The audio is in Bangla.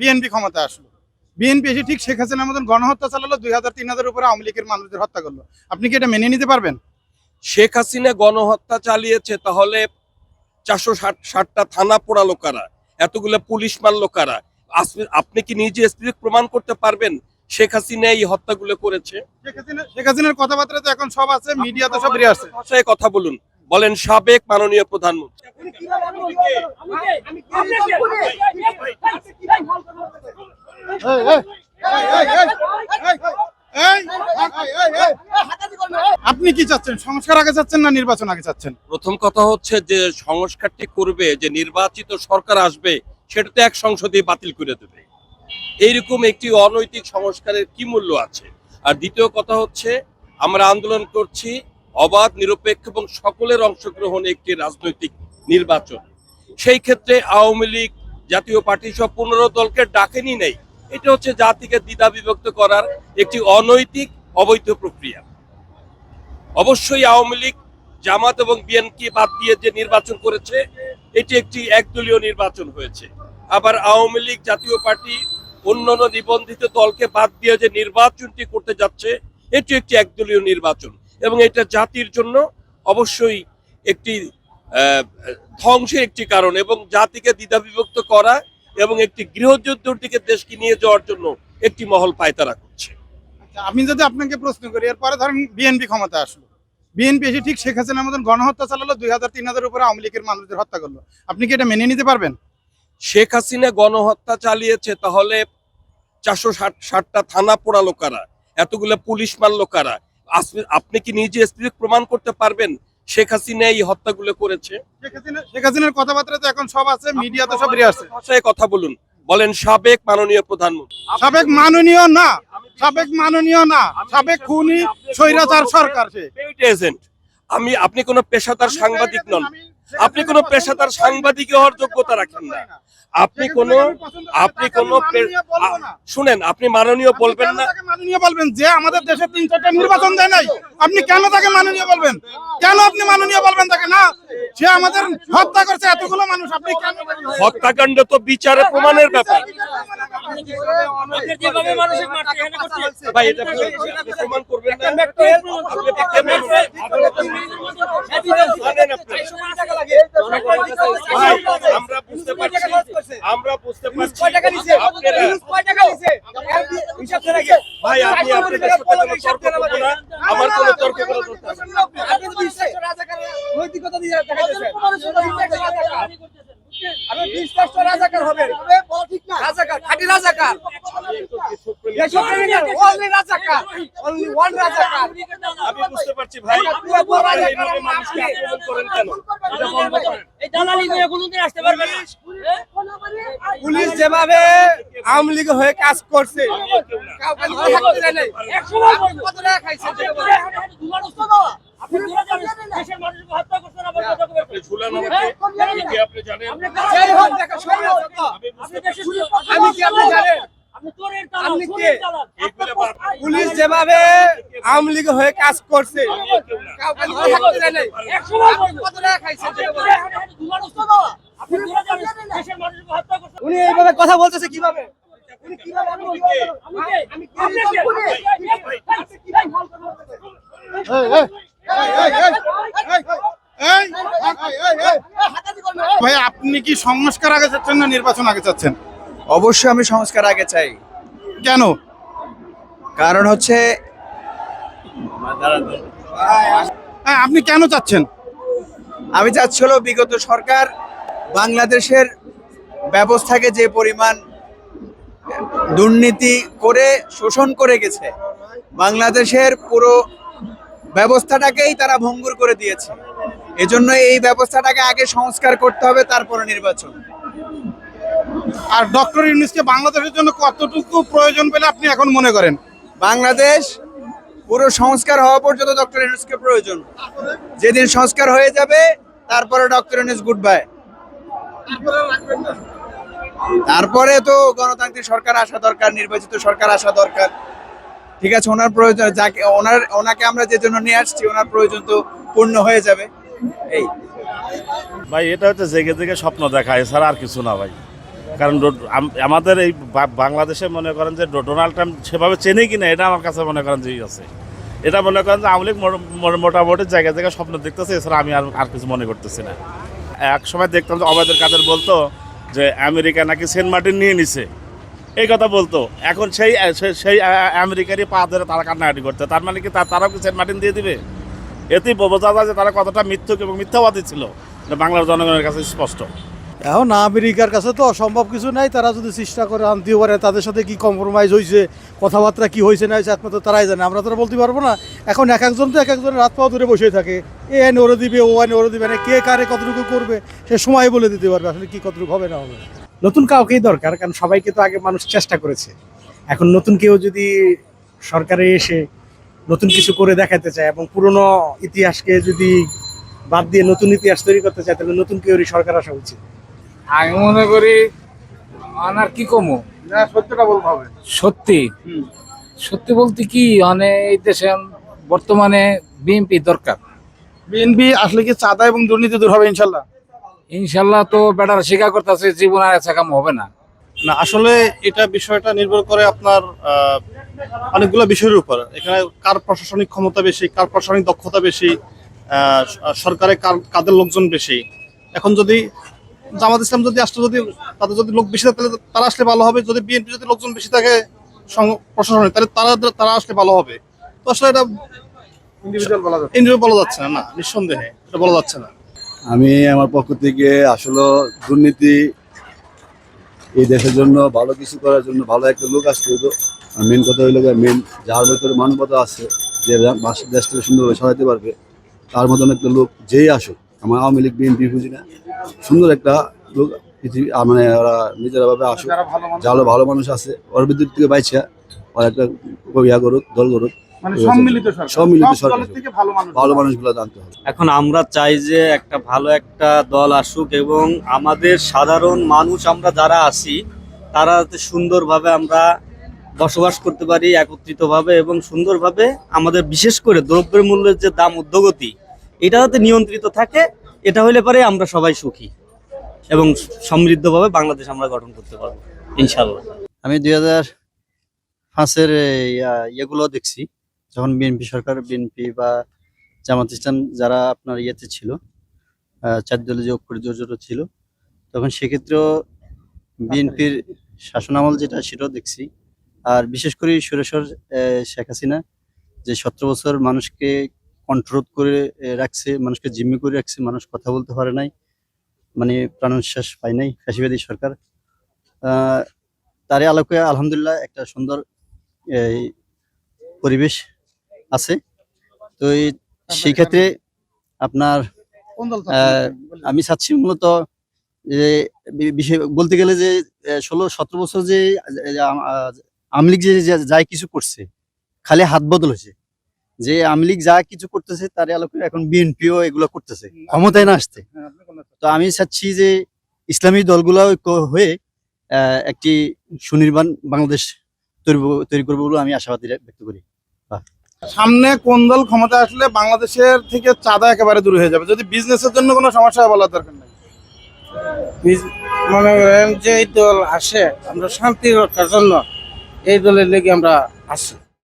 বিএনপি ক্ষমতা আসলো। বিএনপি এসে ঠিক শেখ হাসিনার মতন গণহত্যা চালালো দুই হাজার তিন হাজার উপরে আওয়ামী লীগের মানুষদের হত্যা করল। আপনি কি এটা মেনে নিতে পারবেন? শেখ হাসিনা গণহত্যা চালিয়েছে তাহলে চারশো ষাট ষাটটা থানা পোড়ালো কারা? এতগুলো পুলিশ মারলো কারা? আপনি কি নিজে স্ত্রী প্রমাণ করতে পারবেন শেখ হাসিনা এই হত্যাগুলো করেছে? শেখ হাসিনা শেখ হাসিনার কথাবার্তা তো এখন সব আছে মিডিয়াতে সব বেরিয়ে আসছে। কথা বলুন। বলেন সাবেক মাননীয় প্রধানমন্ত্রী। আপনি কি চাচ্ছেন? সংস্কার আগে চাচ্ছেন না নির্বাচন আগে চাচ্ছেন? প্রথম কথা হচ্ছে যে সংস্কারটি করবে যে নির্বাচিত সরকার আসবে সেটা তো এক সংসদে বাতিল করে দেবে। এইরকম একটি অনৈতিক সংস্কারের কি মূল্য আছে? আর দ্বিতীয় কথা হচ্ছে আমরা আন্দোলন করছি অবাধ, নিরপেক্ষ এবং সকলের অংশগ্রহণে একটি রাজনৈতিক নির্বাচন। সেই ক্ষেত্রে আওয়ামী লীগ জাতীয় পার্টি সব পনেরো দলকে ডাকেনি নেই। এটা হচ্ছে জাতিকে দ্বিধা বিভক্ত করার একটি অনৈতিক, অবৈধ প্রক্রিয়া। অবশ্যই আওয়ামী লীগ, জামাত এবং বিএনপি বাদ দিয়ে যে নির্বাচন করেছে, এটি একটি একদলীয় নির্বাচন হয়েছে। আবার আওয়ামী লীগ জাতীয় পার্টি অন্যান্য নিবন্ধিত দলকে বাদ দিয়ে যে নির্বাচনটি করতে যাচ্ছে, এটি একটি একদলীয় নির্বাচন। এবং এটা জাতির জন্য অবশ্যই একটি ধ্বংসের একটি কারণ এবং জাতিকে দ্বিধাবিভক্ত করা এবং একটি গৃহযুদ্ধের দিকে দেশকে নিয়ে যাওয়ার জন্য একটি মহল পায়তারা করছে। আচ্ছা, আমি যদি আপনাকে প্রশ্ন করি এরপরে ধরেন বিএনপি ক্ষমতা আসলো। বিএনপি এসে ঠিক শেখ হাসিনার মতন গণহত্যা চালালো দুই হাজার তিন হাজার উপরে আওয়ামী লীগের মানুষদের হত্যা করল। আপনি কি এটা মেনে নিতে পারবেন? শেখ হাসিনা গণহত্যা চালিয়েছে তাহলে চারশো ষাট ষাটটা থানা পোড়ালো কারা? এতগুলো পুলিশ মারলো কারা? আপনি কি নিজে স্ত্রী প্রমাণ করতে পারবেন? শেখ হাসিনা এই হত্যাগুলো করেছে। শেখ হাসিনা হাসিনার কথাবার্তা তো এখন সব আছে মিডিয়া তো সব আছে আসছে। কথা বলুন। বলেন সাবেক মাননীয় প্রধানমন্ত্রী। সাবেক মাননীয় না সাবেক মাননীয় না সাবেক খুনি স্বৈরাচার সরকার আমি আপনি কোনো পেশাদার সাংবাদিক নন। আপনি কোনো পেশাদার সাংবাদিক হওয়ার যোগ্যতা রাখেন না। আপনি কোনো আপনি কোনো শুনেন আপনি মাননীয় বলবেন না। মাননীয় বলবেন? যে আমাদের দেশে তিন চারটা নির্বাচন দেয় নাই আপনি কেন তাকে মাননীয় বলবেন? কেন আপনি মাননীয় বলবেন তাকে না? সে আমাদের হত্যা করছে এতগুলো মানুষ আপনি কেন হত্যাকাণ্ড তো বিচারে প্রমাণের ব্যাপার। ভাই এটা প্রমাণ করবেন আমার কোনো তর্ক নৈতিকতা দিয়ে দেখা যাচ্ছে আমি বিশ্বাস রাজাকার হবেন। রাজাকার খাঁটি রাজাকার। রাজাকার। অনলি ওয়ান রাজাকার। আমি বুঝতে পারছি ভাই এইভাবে মানুষকে আক্রমণ করেন কেন? এটা বন্ধ করেন। এই দালালি নিয়ে কোনোদিন আসতে পারবে না। পুলিশ যেভাবে আওয়ামী লীগ হয়ে কাজ করছে কাউকে দেয় নাই। টাকা খাইছেন কথা কি আমি কি পুলিশ যেভাবে আওয়ামী লীগ হয়ে কাজ করছে উনি এইভাবে কথা বলতেছে কীভাবে? কীভাবে ভাই আপনি কি সংস্কার আগে চাচ্ছেন না নির্বাচন আগে চাচ্ছেন? অবশ্যই আমি সংস্কার আগে চাই। কেন? কারণ হচ্ছে হ্যাঁ, আপনি কেন চাচ্ছেন? আমি চাচ্ছিল বিগত সরকার বাংলাদেশের ব্যবস্থাকে যে পরিমাণ দুর্নীতি করে শোষণ করে গেছে বাংলাদেশের পুরো ব্যবস্থাটাকেই তারা ভঙ্গুর করে দিয়েছে। এজন্য এই ব্যবস্থাটাকে আগে সংস্কার করতে হবে তারপরে নির্বাচন। আর ডক্টর ইউনুসকে বাংলাদেশের জন্য কতটুকু প্রয়োজন বলে আপনি এখন মনে করেন? বাংলাদেশ পুরো সংস্কার হওয়া পর্যন্ত ডক্টর ইউনুসকে প্রয়োজন। যেদিন সংস্কার হয়ে যাবে তারপরে ডক্টর ইউনুস গুড বাই তারপরে তো গণতান্ত্রিক সরকার আসা দরকার নির্বাচিত সরকার আসা দরকার। ঠিক আছে, ওনার প্রয়োজন, যাকে, ওনার, ওনাকে আমরা যে জন্য নিয়ে আসছি, ওনার প্রয়োজন তো পূর্ণ হয়ে যাবে। এই। ভাই, এটা হচ্ছে জেগে জেগে স্বপ্ন দেখা, এছাড়া আর কিছু না ভাই। কারণ আমাদের এই বাংলাদেশে মনে করেন যে ডোনাল্ড ট্রাম্প সেভাবে চেনেই কিনা, এটা আমার কাছে মনে করেন যে আছে। এটা মনে করেন যে আওয়ামী লীগ মোট- মোট- মোটামুটি জায়গায় জায়গায় স্বপ্ন দেখতেছে, এছাড়া আমি আর আর কিছু মনে করতেছি না। এক সময় দেখতাম যে অবায়দের কাদের বলতো যে, আমেরিকা নাকি সেন্ট মার্টিন নিয়ে নিছে। এই কথা বলতো। এখন সেই সেই- আমেরিকারই পা ধরে তারা কান্নাকাটি করতে। তার মানে কি তারাও কি সেন্ট মার্টিন দিয়ে দিবে? এতেই বোঝা যায় যে তারা কতটা মিথ্যুক এবং মিথ্যাবাদী ছিল। বাংলার জনগণের কাছে স্পষ্ট। এখন আমেরিকার কাছে তো অসম্ভব কিছু নাই। তারা যদি চেষ্টা করে আনতেও পারে, তাদের সাথে কি কম্প্রোমাইজ হয়েছে কথাবার্তা কি হয়েছে না হয়েছে একমাত্র তারাই জানে। আমরা তো বলতে পারব না। এখন এক একজন তো এক একজনের রাত পাওয়া ধরে বসে থাকে। এ আইন ওরে দিবে, ও আইন ওরে দিবে না কে কারে কতটুকু করবে, সে সময় বলে দিতে পারবে। আসলে কি কতটুকু হবে, না হবে? নতুন কাউকেই দরকার কারণ সবাইকে তো আগে মানুষ চেষ্টা করেছে। এখন নতুন কেউ যদি সরকারে এসে নতুন কিছু করে দেখাতে চায় এবং পুরনো ইতিহাসকে যদি বাদ দিয়ে নতুন ইতিহাস তৈরি করতে চায় তাহলে নতুন কেউরই সরকার আসা উচিত। আমি মনে করি আনার কি কমো? সত্যটা বলতে হবে। সত্যি? সত্যি বলতে কি মানে এই দেশে বর্তমানে বিএনপি দরকার। বিএনপি আসলে কি চাঁদা এবং দুর্নীতি দূর হবে ইনশাল্লাহ? ইনশাল্লাহ তো বেটার স্বীকার করতেছে জীবন আর এসে কাম হবে না। না আসলে এটা বিষয়টা নির্ভর করে আপনার অনেকগুলো বিষয়ের উপর। এখানে কার প্রশাসনিক ক্ষমতা বেশি কার প্রশাসনিক দক্ষতা বেশি সরকারে কার কাদের লোকজন বেশি। এখন যদি জামাত ইসলাম যদি আসলে যদি তাদের যদি লোক বেশি থাকে তাহলে তারা আসলে ভালো হবে। যদি বিএনপি যদি লোকজন বেশি থাকে প্রশাসনে তাহলে তারা তারা আসলে ভালো হবে। তো আসলে এটা ইন্ডিভিজুয়াল বলা যাবে ইন্ডিভিজুয়াল বলা যাচ্ছে না না নিঃসন্দেহে এটা বলা যাচ্ছে না। আমি আমার পক্ষ থেকে আসলে দুর্নীতি এই দেশের জন্য, ভালো কিছু করার জন্য ভালো একটা লোক আসতে হতো মেন কথা হইল মেন যার ভেতরে মানবতা আছে, যে দেশটাকে সুন্দরভাবে সাজাতে পারবে, তার মতন একটা লোক যেই আসুক, আমার আওয়ামী লীগ, বিএনপি বুঝি না, সুন্দর একটা লোক পৃথিবী মানে ওরা নিজেরা ভাবে আসুক যারা ভালো মানুষ আছে, ওর বিদ্যুৎ থেকে বাইছা ওরা একটা ইয়া করুক, দল করুক। সম্মিলিত সরকার। সম্মিলিত সব সরকার। দলের থেকে ভালো মানুষগুলো জানতে হবে। এখন আমরা চাই যে একটা ভালো একটা দল আসুক এবং আমাদের সাধারণ মানুষ আমরা যারা আছি তারা যাতে সুন্দরভাবে আমরা বসবাস করতে পারি একত্রিতভাবে এবং সুন্দরভাবে আমাদের বিশেষ করে দ্রব্যের মূল্যের যে দাম উদ্যোগতি এটা যাতে নিয়ন্ত্রিত থাকে এটা হলে পরে আমরা সবাই সুখী এবং সমৃদ্ধভাবে বাংলাদেশ আমরা গঠন করতে পারব ইনশাল্লাহ আমি দুই হাজার পাঁচের ইয়েগুলো দেখছি। যখন বিএনপি সরকার বিএনপি বা জামাত ইসলাম যারা আপনার ইয়েতে ছিল চার দলীয় যে ঐক্য জোট ছিল, তখন সেক্ষেত্রেও বিএনপির শাসনামল যেটা সেটাও দেখছি। আর বিশেষ করে সুরেশ্বর শেখ হাসিনা যে সতেরো বছর মানুষকে কন্ট্রোল করে রাখছে, মানুষকে জিম্মি করে রাখছে, মানুষ কথা বলতে পারে নাই মানে প্রাণ নিঃশ্বাস পায় নাই ফ্যাসিবাদী সরকার তারই আলোকে আলহামদুলিল্লাহ একটা সুন্দর পরিবেশ আছে। তো সেই ক্ষেত্রে আপনার আমি চাচ্ছি মূলত যে বিষয় বলতে গেলে যে ষোলো সতেরো বছর যে লীগ যে যাই কিছু করছে খালি হাত বদল হয়েছে। যে আওয়ামী লীগ যা কিছু করতেছে তার আলোকে এখন বিএনপিও এগুলো করতেছে ক্ষমতায় না আসতে। হ্যাঁ? তো আমি চাচ্ছি যে ইসলামী দলগুলো হয়ে আহ, একটি সুনির্বাণ বাংলাদেশ তৈরি তৈরি করবে বলে আমি আশাবাদী ব্যক্ত করি। সামনে কোন দল ক্ষমতা আসলে বাংলাদেশের থেকে চাঁদা একেবারে দূর হয়ে যাবে? যদি বিজনেসের জন্য কোনো সমস্যা বলার দরকার নেই। মনে করেন যে এই দল আসে, আমরা শান্তি রক্ষার জন্য এই দলের লেগে আমরা আসি